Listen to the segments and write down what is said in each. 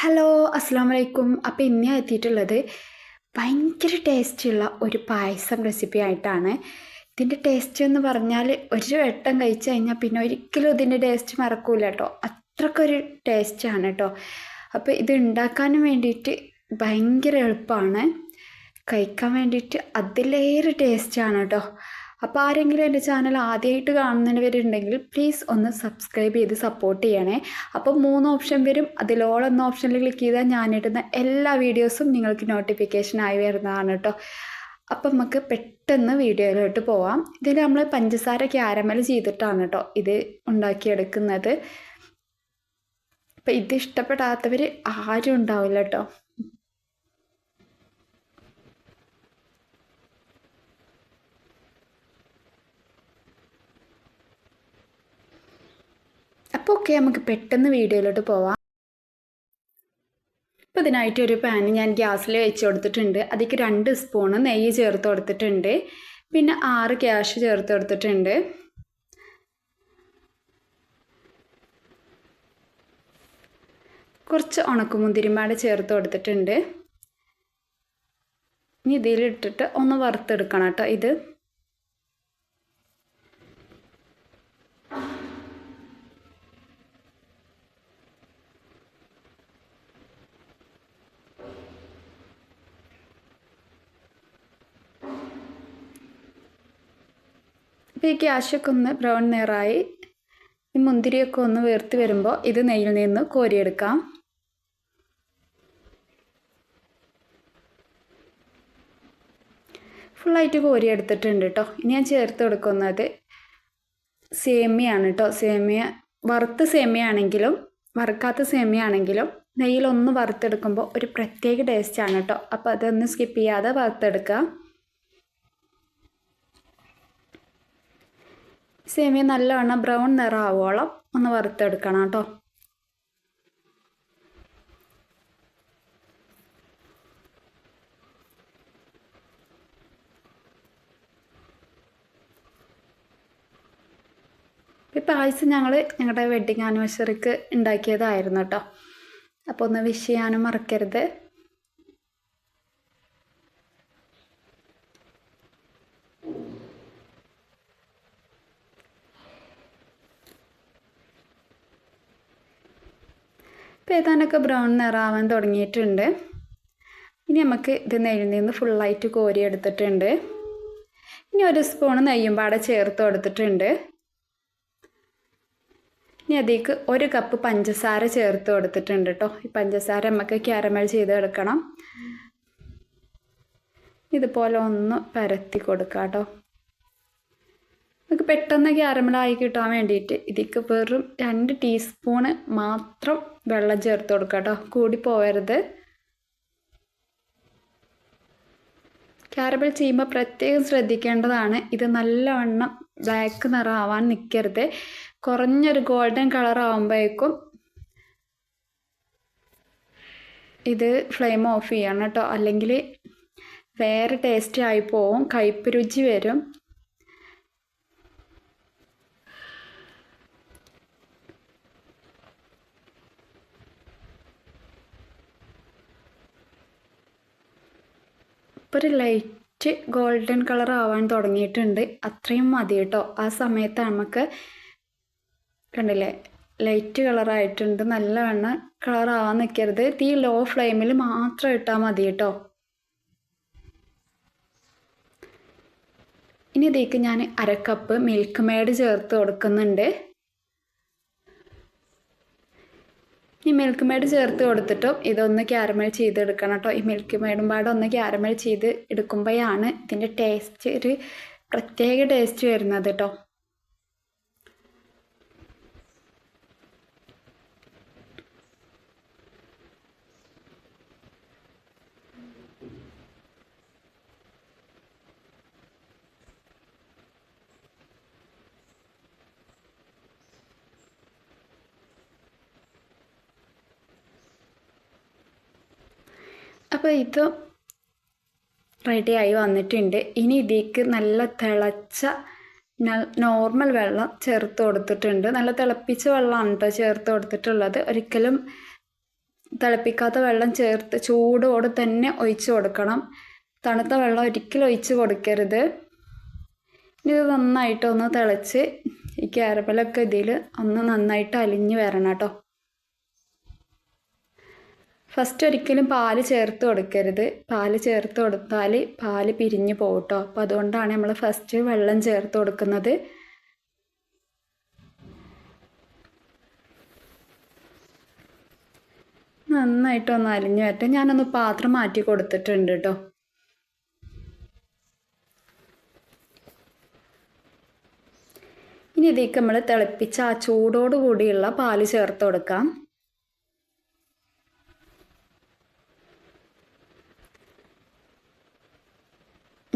Hello അസ്സാം വലൈക്കും അപ്പോൾ ഇന്ന് എത്തിയിട്ടുള്ളത് ഭയങ്കര ടേസ്റ്റുള്ള ഒരു പായസം റെസിപ്പി ആയിട്ടാണ്. ഇതിന്റെ ടേസ്റ്റ് എന്ന് പറഞ്ഞാൽ ഒരു വട്ടം കഴിച്ചു കഴിഞ്ഞാൽ പിന്നെ ഒരിക്കലും ഇതിന്റെ ടേസ്റ്റ് മറക്കൂല കേട്ടോ അത്രക്കൊരു ടേസ്റ്റാണ് കേട്ടോ അപ്പോൾ ഇത് ഉണ്ടാക്കാനും വേണ്ടിയിട്ട് ഭയങ്കര എളുപ്പമാണ് കഴിക്കാൻ വേണ്ടിയിട്ട് അതിലേറെ ടേസ്റ്റാണ് കേട്ടോ അപ്പോൾ ആരെങ്കിലും എന്റെ ചാനൽ ആദ്യമായിട്ട് കാണുന്നവരുണ്ടെങ്കിൽ പ്ലീസ് ഒന്ന് സബ്സ്ക്രൈബ് ചെയ്ത് സപ്പോർട്ട് ചെയ്യണേ. അപ്പോൾ മൂന്ന് ഓപ്ഷൻ വരും. അതിലോളം എന്ന ഓപ്ഷനിൽ ക്ലിക്ക് ചെയ്താൽ ഞാനിടുന്ന എല്ലാ വീഡിയോസും നിങ്ങൾക്ക് നോട്ടിഫിക്കേഷൻ ആയി വരുന്നതാണ് കേട്ടോ അപ്പം നമുക്ക് പെട്ടെന്ന് വീഡിയോയിലോട്ട് പോവാം. ഇതിൽ നമ്മൾ പഞ്ചസാര ക്യാരമൽ ചെയ്തിട്ടാണ് കേട്ടോ ഇത് ഉണ്ടാക്കിയെടുക്കുന്നത്. അപ്പം ഇത് ഇഷ്ടപ്പെടാത്തവർ ആരും ഉണ്ടാവില്ല കേട്ടോ അപ്പോൾ ഓക്കെ നമുക്ക് പെട്ടെന്ന് വീഡിയോയിലോട്ട് പോവാം. അപ്പോൾ ഇതിനായിട്ട് ഒരു പാന് ഞാൻ ഗ്യാസിൽ വെച്ച് കൊടുത്തിട്ടുണ്ട്. അതിലേക്ക് രണ്ട് സ്പൂണ് നെയ്യ് ചേർത്ത് കൊടുത്തിട്ടുണ്ട്. പിന്നെ ആറ് ക്യാഷ് ചേർത്ത് കൊടുത്തിട്ടുണ്ട്. കുറച്ച് ഉണക്കുമുന്തിരിമാട് ചേർത്ത് കൊടുത്തിട്ടുണ്ട്. ഇനി ഇതിലിട്ടിട്ട് ഒന്ന് വറുത്തെടുക്കണം കേട്ടോ ഇത്. അപ്പോൾ ഈ ക്യാഷൊക്കെ ഒന്ന് ബ്രൗൺ നിറായി ഈ മുന്തിരിയൊക്കെ ഒന്ന് വേർത്ത് വരുമ്പോൾ ഇത് നെയ്യിൽ നിന്ന് കോരിയെടുക്കാം. ഫുള്ളായിട്ട് കോരി എടുത്തിട്ടുണ്ട് കേട്ടോ ഇനി ഞാൻ ചേർത്ത് കൊടുക്കുന്നത് സേമിയാണ് കേട്ടോ സേമിയ വറുത്ത സേമിയാണെങ്കിലും വറുക്കാത്ത സേമിയാണെങ്കിലും നെയ്യിലൊന്ന് വറുത്തെടുക്കുമ്പോൾ ഒരു പ്രത്യേക ടേസ്റ്റാണ് കേട്ടോ അപ്പോൾ അതൊന്ന് സ്കിപ്പ് ചെയ്യാതെ വറുത്തെടുക്കുക. സേമിയ നല്ലവണ്ണം ബ്രൗൺ നിറമാവോളം ഒന്ന് വറുത്തെടുക്കണം കേട്ടോ. ഈ പായസം ഞങ്ങൾ ഞങ്ങളുടെ വെഡ്ഡിങ് ആനിവേഴ്സറിക്ക് ഉണ്ടാക്കിയതായിരുന്നു കേട്ടോ. അപ്പോൾ ഒന്ന് വിഷ് ചെയ്യാനും മറക്കരുത്. ഇപ്പോൾ ഏതാനൊക്കെ ബ്രൗൺ നിറാവാൻ തുടങ്ങിയിട്ടുണ്ട്. ഇനി നമുക്ക് ഇത് നെയ്യിൽ നിന്ന് ഫുള്ളായിട്ട് കോരി എടുത്തിട്ടുണ്ട്. ഇനി ഒരു സ്പൂൺ നെയ്യും പാടെ ചേർത്ത് കൊടുത്തിട്ടുണ്ട്. ഇനി അതിലേക്ക് ഒരു കപ്പ് പഞ്ചസാര ചേർത്ത് കൊടുത്തിട്ടുണ്ട് കേട്ടോ ഈ പഞ്ചസാര നമുക്ക് ക്യാരമൽ ചെയ്ത് എടുക്കണം. ഇതുപോലെ ഒന്ന് പരത്തി കൊടുക്കാം കേട്ടോ പെട്ടെന്ന് ക്യാരമലായി കിട്ടാൻ വേണ്ടിയിട്ട് ഇതിക്ക് വെറും രണ്ട് ടീസ്പൂണ് മാത്രം വെള്ളം ചേർത്ത് കൊടുക്കുക കേട്ടോ. കൂടി പോകരുത് ക്യാരമൽ ചെയ്യുമ്പോൾ പ്രത്യേകം ശ്രദ്ധിക്കേണ്ടതാണ്. ഇത് നല്ലവണ്ണം ബ്ലാക്ക് നിറമാവാൻ നിൽക്കരുത് കുറഞ്ഞൊരു ഗോൾഡൻ കളർ ആകുമ്പോഴേക്കും ഇത് ഫ്ലെയിം ഓഫ് ചെയ്യണം കേട്ടോ. അല്ലെങ്കിൽ വേറെ ടേസ്റ്റ് ആയി പോവും. കയ്പ്പ് രുചി വരും. ഇപ്പോൾ ഒരു ലൈറ്റ് ഗോൾഡൻ കളർ ആവാൻ തുടങ്ങിയിട്ടുണ്ട്. അത്രയും മതി കേട്ടോ. ആ സമയത്ത് നമുക്ക് കണ്ടില്ലേ ലൈറ്റ് കളറായിട്ടുണ്ട് നല്ല കളർ ആവാൻ നിൽക്കരുത് തീ ലോ ഫ്ലെയിമിൽ മാത്രം ഇട്ടാൽ മതി കേട്ടോ. ഇനി ഇതിലേക്ക് ഞാൻ അരക്കപ്പ് മിൽക്ക് മെയ്ഡ് ചേർത്ത് കൊടുക്കുന്നുണ്ട്. ഈ മിൽക്ക് മെയ്ഡ് ചേർത്ത് കൊടുത്തിട്ടും ഇതൊന്ന് ക്യാരമൽ ചെയ്തെടുക്കണം കേട്ടോ. ഈ മിൽക്ക് മെയ്ഡും പാടെ ഒന്ന് ക്യാരമൽ ചെയ്ത് എടുക്കുമ്പോഴാണ് ഇതിന്റെ ടേസ്റ്റ് ഒരു പ്രത്യേക ടേസ്റ്റ് വരുന്നത് കേട്ടോ. അപ്പോൾ ഇത് ആയി വന്നിട്ടുണ്ട്. ഇനി ഇതിലേക്ക് നല്ല തിളച്ച നോർമൽ വെള്ളം ചേർത്ത് കൊടുത്തിട്ടുണ്ട്. നല്ല തിളപ്പിച്ച വെള്ളമാണ് കേട്ടോ ചേർത്ത് കൊടുത്തിട്ടുള്ളത്. ഒരിക്കലും തിളപ്പിക്കാത്ത വെള്ളം ചേർത്ത് ചൂടോടെ തന്നെ ഒഴിച്ച് കൊടുക്കണം. തണുത്ത വെള്ളം ഒരിക്കലും ഒഴിച്ച് കൊടുക്കരുത്. ഇത് നന്നായിട്ടൊന്ന് തിളച്ച് ഈ കാരമലൊക്കെ ഇതിൽ ഒന്ന് നന്നായിട്ട് അലിഞ്ഞ് വരണം കേട്ടോ ഫസ്റ്റ് ഒരിക്കലും പാൽ ചേർത്ത് കൊടുക്കരുത്. പാൽ ചേർത്ത് കൊടുത്താൽ പാൽ പിരിഞ്ഞു പോകട്ടോ അപ്പോൾ അതുകൊണ്ടാണ് നമ്മൾ ഫസ്റ്റ് വെള്ളം ചേർത്ത് കൊടുക്കുന്നത്. നന്നായിട്ടൊന്ന് അലിഞ്ഞു വരട്ടെ. ഞാനൊന്ന് പാത്രം മാറ്റി കൊടുത്തിട്ടുണ്ട് കേട്ടോ ഇനി ഇതിലേക്ക് നമ്മൾ തിളപ്പിച്ച ആ ചൂടോടുകൂടിയുള്ള പാൽ ചേർത്ത് കൊടുക്കാം.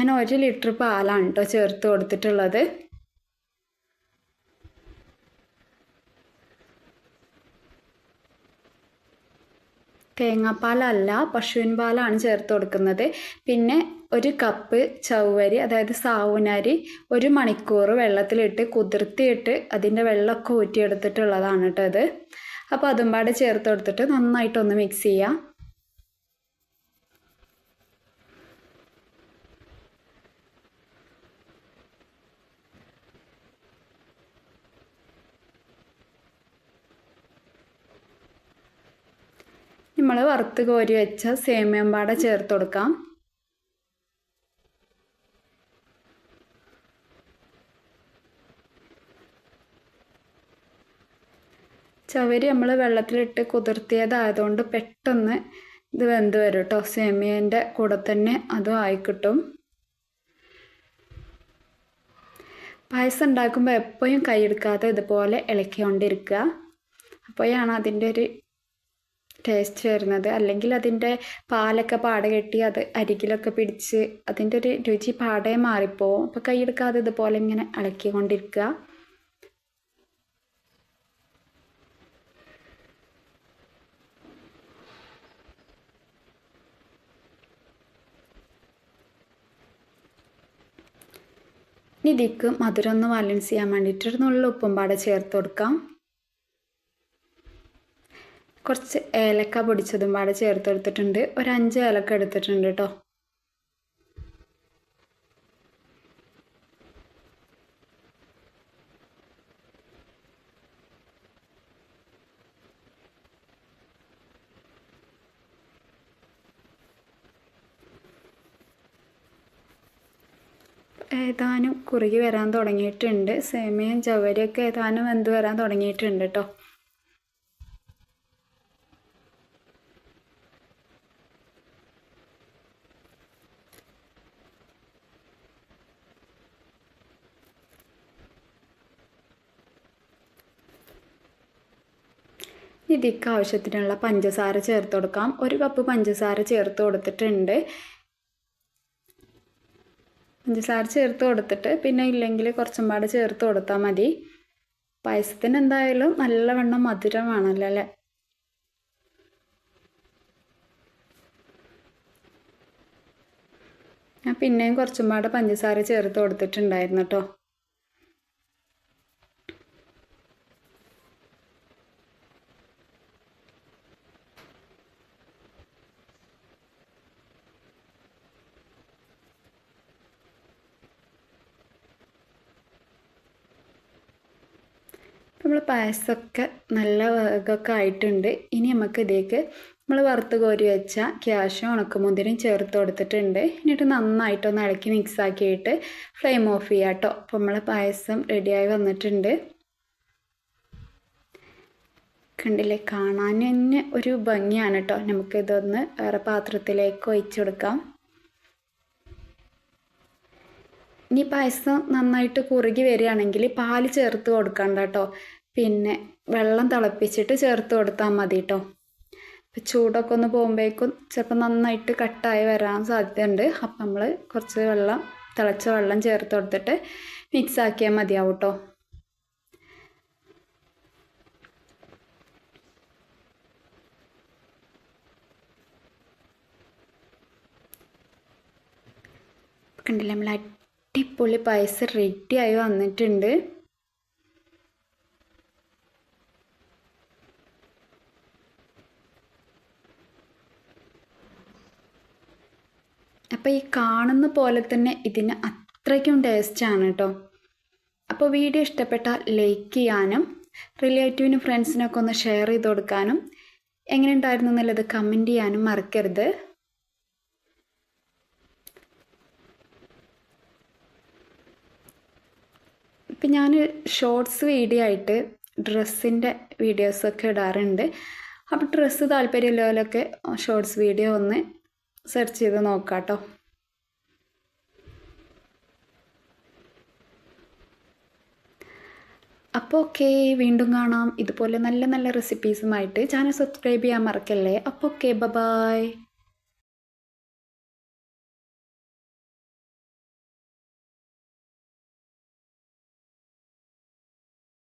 ഞാൻ ഒരു ലിറ്റർ പാലാണ് കേട്ടോ ചേർത്ത് കൊടുത്തിട്ടുള്ളത്. തേങ്ങാപ്പാലല്ല പശുവിൻ പാലാണ് ചേർത്ത് കൊടുക്കുന്നത്. പിന്നെ ഒരു കപ്പ് ചവ്വരി അതായത് സാവുനരി ഒരു മണിക്കൂർ വെള്ളത്തിലിട്ട് കുതിർത്തിയിട്ട് അതിന്റെ വെള്ളമൊക്കെ ഊറ്റിയെടുത്തിട്ടുള്ളതാണ് കേട്ടോ ഇത്. അപ്പോൾ അതും പാടെ ചേർത്ത് കൊടുത്തിട്ട് നന്നായിട്ടൊന്ന് മിക്സ് ചെയ്യാം. നമ്മൾ വറുത്ത് കോരി വെച്ച സേമിയം പാട ചേർത്ത് കൊടുക്കാം. ചവരി നമ്മൾ വെള്ളത്തിലിട്ട് കുതിർത്തിയതായതുകൊണ്ട് പെട്ടെന്ന് ഇത് വെന്ത് വരും കേട്ടോ സേമിയന്റെ കൂടെ തന്നെ അതും ആയി കിട്ടും. പായസം ഉണ്ടാക്കുമ്പോൾ എപ്പോഴും കൈയെടുക്കാതെ ഇതുപോലെ ഇളക്കിക്കൊണ്ടിരിക്കുക. അപ്പോഴാണ് അതിന്റെ ഒരു ടേസ്റ്റ് വരുന്നത്. അല്ലെങ്കിൽ അതിന്റെ പാലൊക്കെ പാട കെട്ടി അത് അരികിലൊക്കെ പിടിച്ച് അതിന്റെ ഒരു രുചി പാടേ മാറിപ്പോവും. അപ്പോൾ കൈയെടുക്കാതെ ഇതുപോലെ ഇങ്ങനെ ഇളക്കിക്കൊണ്ടിരിക്കുക ഇനി ഇതിക്ക് മധുരം ഒന്ന് ബാലൻസ് ചെയ്യാൻ വേണ്ടിയിട്ട് ഒരു ഉപ്പും പാടെ ചേർത്ത് കൊടുക്കാം. കുറച്ച് ഏലക്ക പൊടിച്ചതും പാടെ ചേർത്ത് എടുത്തിട്ടുണ്ട് ഒരു അഞ്ച് ഏലക്ക എടുത്തിട്ടുണ്ട് കേട്ടോ ഏതാനും കുറുകി വരാൻ തുടങ്ങിയിട്ടുണ്ട്. സേമിയയും ചവരിയൊക്കെ ഏതാനും വെന്ത് വരാൻ തുടങ്ങിയിട്ടുണ്ട് കേട്ടോ ഇതിക്ക് ആവശ്യത്തിനുള്ള പഞ്ചസാര ചേർത്ത് കൊടുക്കാം. ഒരു കപ്പ് പഞ്ചസാര ചേർത്ത് കൊടുത്തിട്ടുണ്ട്. പഞ്ചസാര ചേർത്ത് കൊടുത്തിട്ട് പിന്നെ ഇല്ലെങ്കിൽ കുറച്ചും പാടെ ചേർത്ത് കൊടുത്താൽ മതി. പായസത്തിന് എന്തായാലും നല്ലവണ്ണം മധുരം വേണമല്ലോ അല്ലേ? ഞാൻ പിന്നെയും കുറച്ചും പാടെ പഞ്ചസാര ചേർത്ത് കൊടുത്തിട്ടുണ്ടായിരുന്നു കേട്ടോ. നമ്മൾ പായസമൊക്കെ നല്ല വേഗമൊക്കെ ആയിട്ടുണ്ട്. ഇനി നമുക്ക് ഇതിലേക്ക് നമ്മൾ വറുത്ത് കോരി വെച്ച ക്യാഷും ഉണക്കമുന്തിരിയും ചേർത്ത് കൊടുത്തിട്ടുണ്ട്. എന്നിട്ട് നന്നായിട്ടൊന്ന് ഇളക്കി മിക്സ് ആക്കിയിട്ട് ഫ്ലെയിം ഓഫ് ചെയ്യാം കേട്ടോ അപ്പോൾ നമ്മളെ പായസം റെഡിയായി വന്നിട്ടുണ്ട്. കണ്ടില്ലേ? കാണാൻ തന്നെ ഒരു ഭംഗിയാണ് കേട്ടോ നമുക്കിതൊന്ന് വേറെ പാത്രത്തിലേക്ക് ഒഴിച്ചു കൊടുക്കാം. ഇനി പായസം നന്നായിട്ട് കുറുകി വരികയാണെങ്കിൽ പാൽ ചേർത്ത് കൊടുക്കണ്ട കേട്ടോ പിന്നെ വെള്ളം തിളപ്പിച്ചിട്ട് ചേർത്ത് കൊടുത്താൽ മതി കേട്ടോ ഇപ്പം ചൂടൊക്കെ ഒന്ന് പോകുമ്പോഴേക്കും ചിലപ്പോൾ നന്നായിട്ട് കട്ടായി വരാൻ സാധ്യതയുണ്ട്. അപ്പം നമ്മൾ കുറച്ച് വെള്ളം തിളച്ച വെള്ളം ചേർത്ത് കൊടുത്തിട്ട് മിക്സ് ആക്കിയാൽ മതിയാവും കേട്ടോ കണ്ടില്ല? നമ്മൾ അടിപൊളി പായസം റെഡിയായി വന്നിട്ടുണ്ട്. അപ്പോൾ ഈ കാണുന്ന പോലെ തന്നെ ഇതിന് അത്രയ്ക്കും ടേസ്റ്റാണ് കേട്ടോ അപ്പോൾ വീഡിയോ ഇഷ്ടപ്പെട്ടാൽ ലൈക്ക് ചെയ്യാനും റിലേറ്റീവിനും ഫ്രണ്ട്സിനൊക്കെ ഒന്ന് ഷെയർ ചെയ്ത് കൊടുക്കാനും എങ്ങനെ ഉണ്ടായിരുന്നു എന്നുള്ളത് കമന്റ് ചെയ്യാനും മറക്കരുത്. ഇപ്പം ഞാൻ ഷോർട്സ് വീഡിയോ ആയിട്ട് ഡ്രസ്സിന്റെ വീഡിയോസൊക്കെ ഇടാറുണ്ട്. അപ്പോൾ ഡ്രസ്സ് താല്പര്യമുള്ളവരൊക്കെ ഷോർട്സ് വീഡിയോ ഒന്ന് സെർച്ച് ചെയ്ത് നോക്കാം കേട്ടോ അപ്പോൾ ഓക്കെ വീണ്ടും കാണാം. ഇതുപോലെ നല്ല നല്ല റെസിപ്പീസുമായിട്ട് ചാനൽ സബ്സ്ക്രൈബ് ചെയ്യാൻ മറക്കല്ലേ? അപ്പോൾ ഓക്കെ ബ